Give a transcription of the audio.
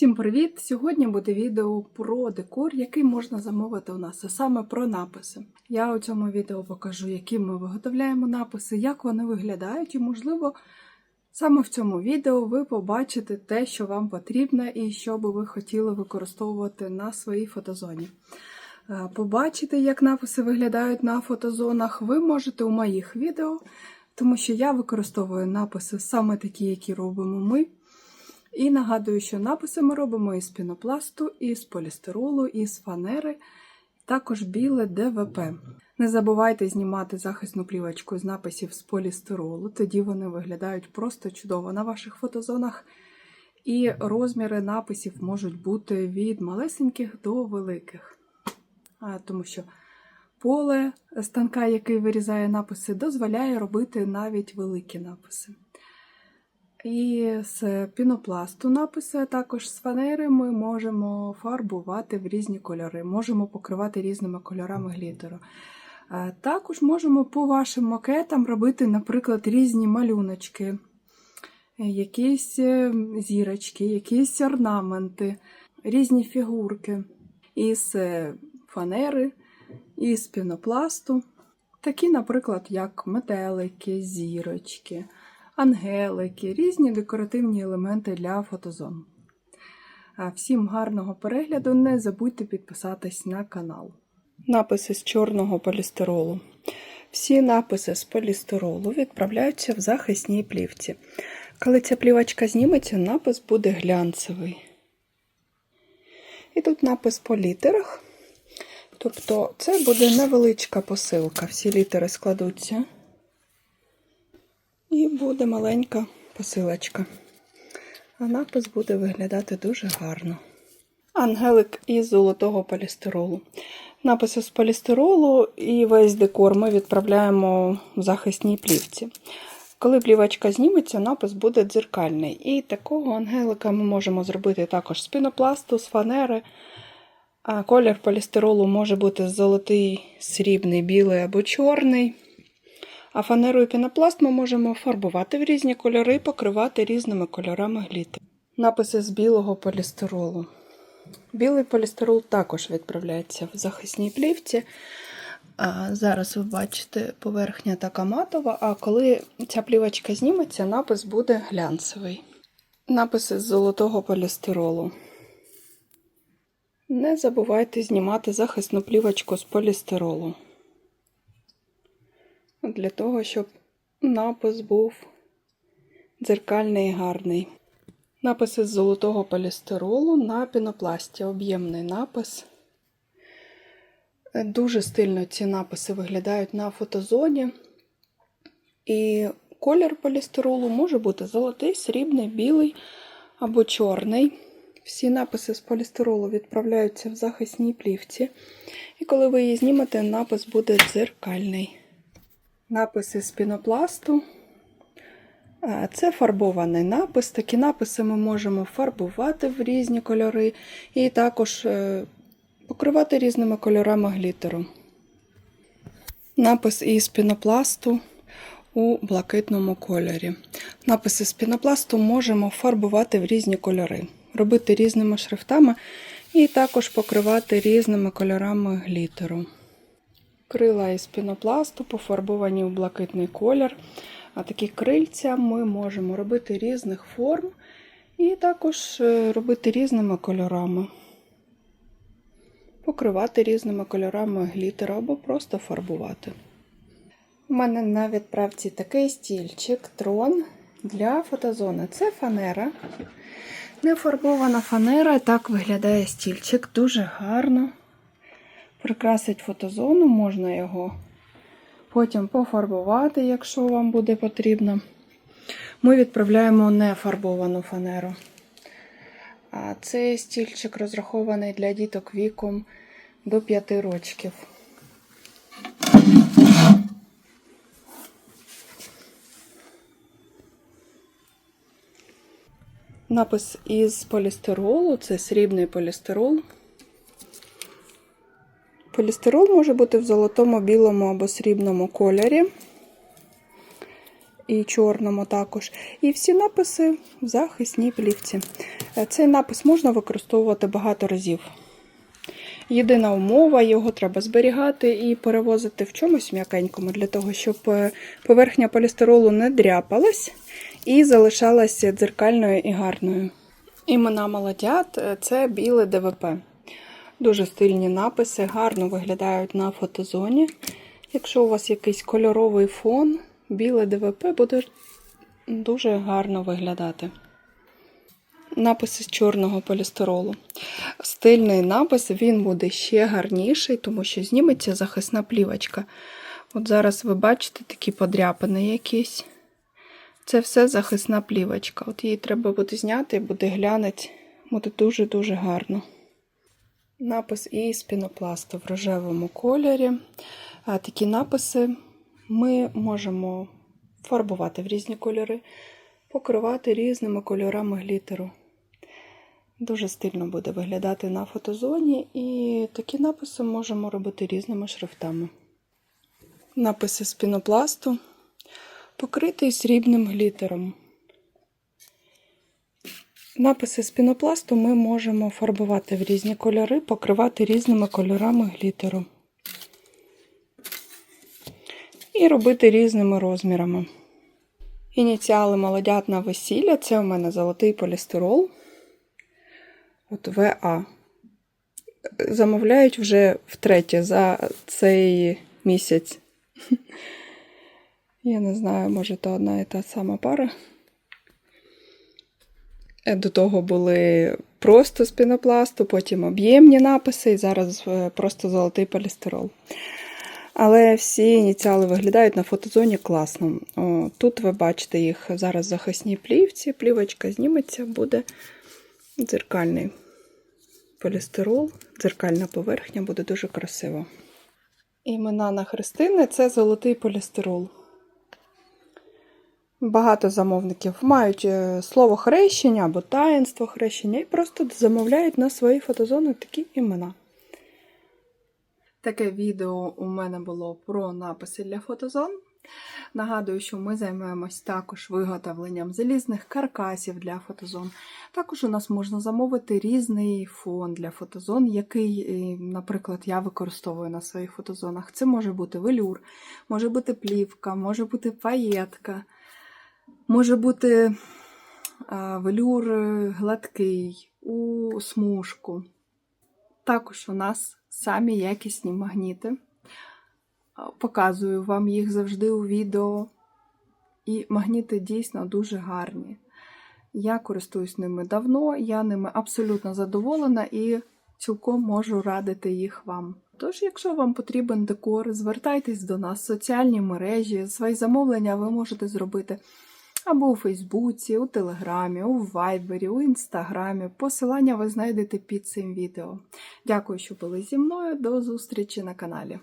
Всім привіт! Сьогодні буде відео про декор, який можна замовити у нас, а саме про написи. Я у цьому відео покажу, які ми виготовляємо написи, як вони виглядають, і, можливо, саме в цьому відео ви побачите те, що вам потрібно, і що би ви хотіли використовувати на своїй фотозоні. Е, Побачити, як написи виглядають на фотозонах, ви можете у моїх відео, тому що я використовую написи саме такі, які робимо ми. І нагадую, що написи ми робимо із пінопласту, із полістиролу, із фанери, також біле ДВП. Не забувайте знімати захисну плівочку з написів з полістиролу, тоді вони виглядають просто чудово на ваших фотозонах. І розміри написів можуть бути від малесеньких до великих. А, Тому що поле станка, який вирізає написи, дозволяє робити навіть великі написи. І з пінопласту написи, а також з фанери ми можемо фарбувати в різні кольори, можемо покривати різними кольорами глітеру. Е, Також можемо по вашим макетам робити, наприклад, різні малюночки, е, якісь е, зірочки, якісь орнаменти, різні фігурки із фанери, із пінопласту. Такі, наприклад, як метелики, зірочки ангелики, різні декоративні елементи для фотозон. Всім гарного перегляду! Не забудьте підписатись на канал. Написи з чорного полістиролу. Всі написи з полістиролу відправляються в захисній плівці. Коли ця плівочка зніметься, напис буде глянцевий. І тут напис по літерах. Тобто це буде невеличка посилка. Всі літери складуться. І буде маленька посилочка. А напис буде виглядати дуже гарно. Ангелик із золотого полістиролу. Написи з полістиролу і весь декор ми відправляємо в захисній плівці. Коли плівочка зніметься, напис буде дзеркальний. І такого ангелика ми можемо зробити також з пінопласту, з фанери. А колір полістиролу може бути золотий, срібний, білий або чорний. А фанеру і пінопласт ми можемо фарбувати в різні кольори і покривати різними кольорами глітеру. Написи з білого полістиролу. Білий полістирол також відправляється в захисній плівці. А зараз ви бачите, поверхня така матова, а коли ця плівочка зніметься, напис буде глянцевий. Написи з золотого полістиролу. Не забувайте знімати захисну плівочку з полістиролу для того, щоб напис був дзеркальний і гарний. Написи з золотого полістиролу на пінопласті. Об'ємний напис. Дуже стильно ці написи виглядають на фотозоні. І колір полістиролу може бути золотий, срібний, білий або чорний. Всі написи з полістиролу відправляються в захисній плівці. І коли ви її знімете, напис буде дзеркальний написи з пінопласту. Це фарбований напис. Такі написи ми можемо фарбувати в різні кольори і також е, покривати різними кольорами глітеру. Напис із пінопласту у блакитному кольорі. Написи з пінопласту можемо фарбувати в різні кольори, робити різними шрифтами і також покривати різними кольорами глітеру. Крила із пінопласту пофарбовані у блакитний колір. А такі крильця ми можемо робити різних форм і також е, робити різними кольорами. Покривати різними кольорами глітер або просто фарбувати. У мене на відправці такий стільчик, трон для фотозони. Це фанера. Нефарбована фанера, так виглядає стільчик, дуже гарно прикрасить фотозону, можна його потім пофарбувати, якщо вам буде потрібно. Ми відправляємо нефарбовану фанеру. А цей стільчик розрахований для діток віком до 5 років. Напис із полістиролу це срібний полістирол. Полістирол може бути в золотому, білому або срібному кольорі. і чорному також. І всі написи в захисній плівці. Е, Цей напис можна використовувати багато разів. Єдина умова, його треба зберігати і перевозити в чомусь м'якенькому, для того, щоб е, поверхня полістиролу не дряпалась і залишалася дзеркальною і гарною. Імена молодят е, це біле ДВП. Дуже стильні написи, гарно виглядають на фотозоні. Якщо у вас якийсь кольоровий фон, біле ДВП буде дуже гарно виглядати. Написи з чорного полістиролу. Стильний напис він буде ще гарніший, тому що зніметься захисна плівочка. От зараз ви бачите такі подряпини якісь. Це все захисна плівочка. От її треба буде зняти і буде глянець. Буде дуже-дуже гарно. Напис із пінопласту в рожевому кольорі. Такі написи ми можемо фарбувати в різні кольори, покривати різними кольорами глітеру. Дуже стильно буде виглядати на фотозоні, і такі написи можемо робити різними шрифтами. Написи з пінопласту покритий срібним глітером. Написи з пінопласту ми можемо фарбувати в різні кольори, покривати різними кольорами глітеру. І робити різними розмірами. Ініціали молодят на весілля це у мене золотий полістирол. От ВА. Замовляють вже втретє за цей місяць. Я не знаю, може, то одна і та сама пара. Е, До того були просто з пінопласту, потім об'ємні написи, і зараз е, просто золотий полістирол. Але всі ініціали виглядають на фотозоні класно. О, тут ви бачите їх зараз в захисній плівці. Плівочка зніметься, буде дзеркальний полістирол, дзеркальна поверхня, буде дуже красиво. Імена на Христини це золотий полістирол. Багато замовників мають е, слово хрещення або таїнство хрещення і просто замовляють на свої фотозони такі імена. Таке відео у мене було про написи для фотозон. Нагадую, що ми займаємось також виготовленням залізних каркасів для фотозон. Також у нас можна замовити різний фон для фотозон, який, е, наприклад, я використовую на своїх фотозонах. Це може бути велюр, може бути плівка, може бути паєтка, може бути велюр е, гладкий у смужку. Також у нас самі якісні магніти. Показую вам їх завжди у відео. І магніти дійсно дуже гарні. Я користуюсь ними давно, я ними абсолютно задоволена і цілком можу радити їх вам. Тож, якщо вам потрібен декор, звертайтесь до нас в соціальні мережі, свої замовлення ви можете зробити або у Фейсбуці, у Телеграмі, у Вайбері, у Інстаграмі. Посилання ви знайдете під цим відео. Дякую, що були зі мною. До зустрічі на каналі.